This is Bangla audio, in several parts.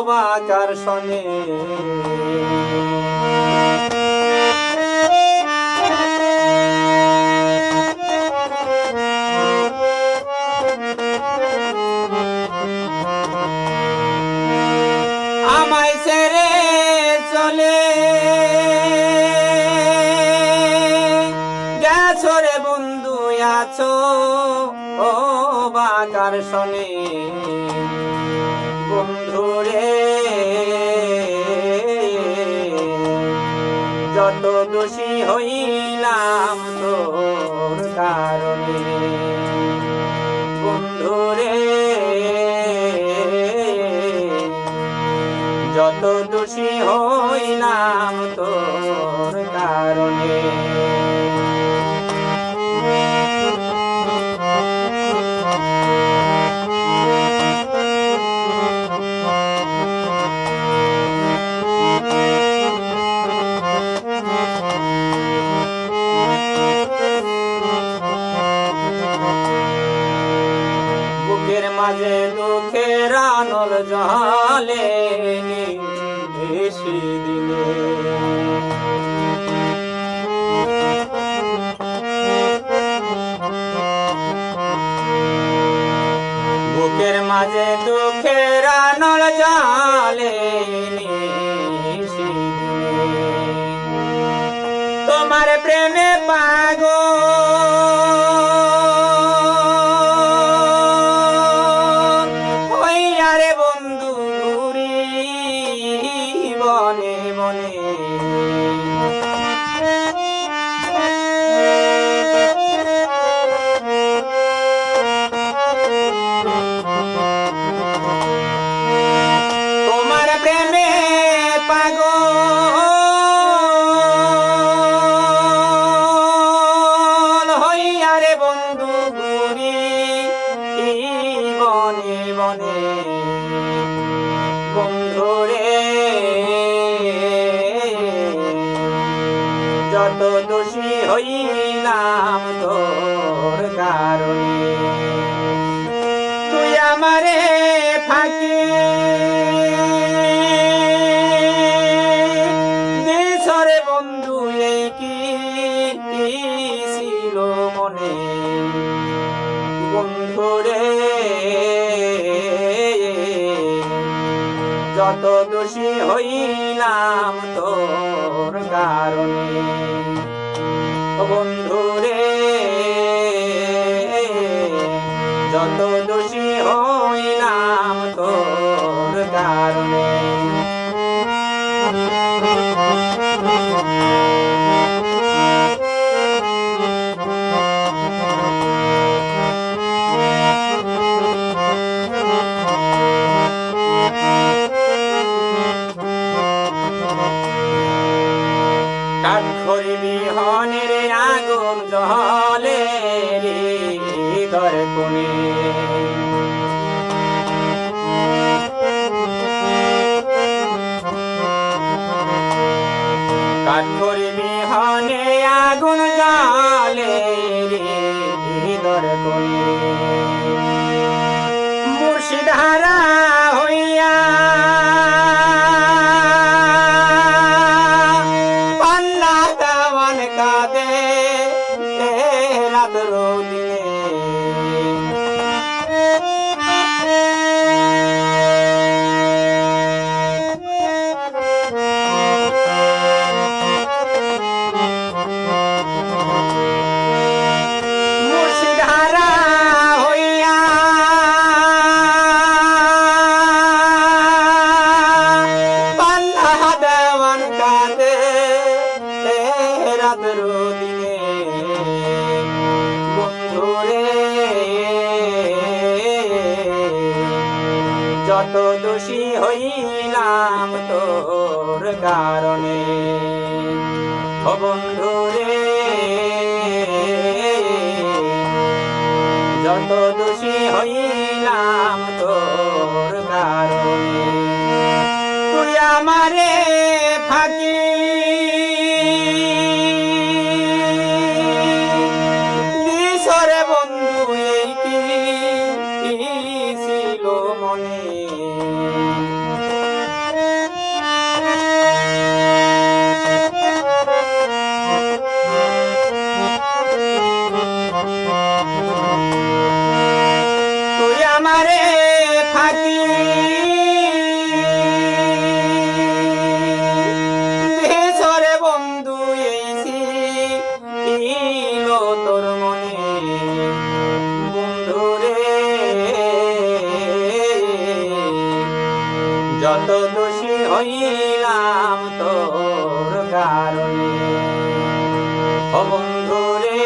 সমাচার শনে চলে। রে বন্ধু আছো ও বাকার শোনে বন্ধুরে। যত দোষী হইলাম তোর কারণে। বন্ধুরে যত দোষী হইলাম তোর কারণে। মাঝে দুঃখের আনল জলে বেশি দিলে বুকের মাঝে দুঃখের আনল জলে তোমার প্রেমে পাগল ঘুরি বনে বনে বন্ধুরে যত দোষী হইলাম তোর কারণে তুই আমারে ফাঁকি যত দোষী হইলাম তোর কারণে। বন্ধু রে যত দোষী হইলাম তোর কারণে। কাঠখড়ি বিহনের আগুন জলে হৃদর কোণে। কাঠখড়ি বিহনে আগুন জলে হৃদর কোণে। মুর্শিদারা হইয়া কাঁদে রাত রোদিনে বন্ধুরে। যত দোষী হইলাম তোর কারণে বন্ধুরে। যত দোষী হইলাম যত দোষী হইলাম তোর কারণে। বন্ধু রে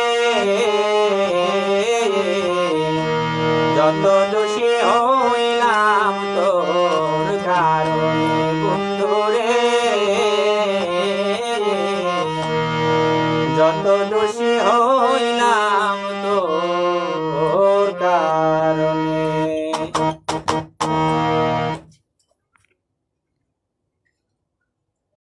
যত দোষী হইলাম তোর কারণে বন্ধু রে যত দোষী হইলাম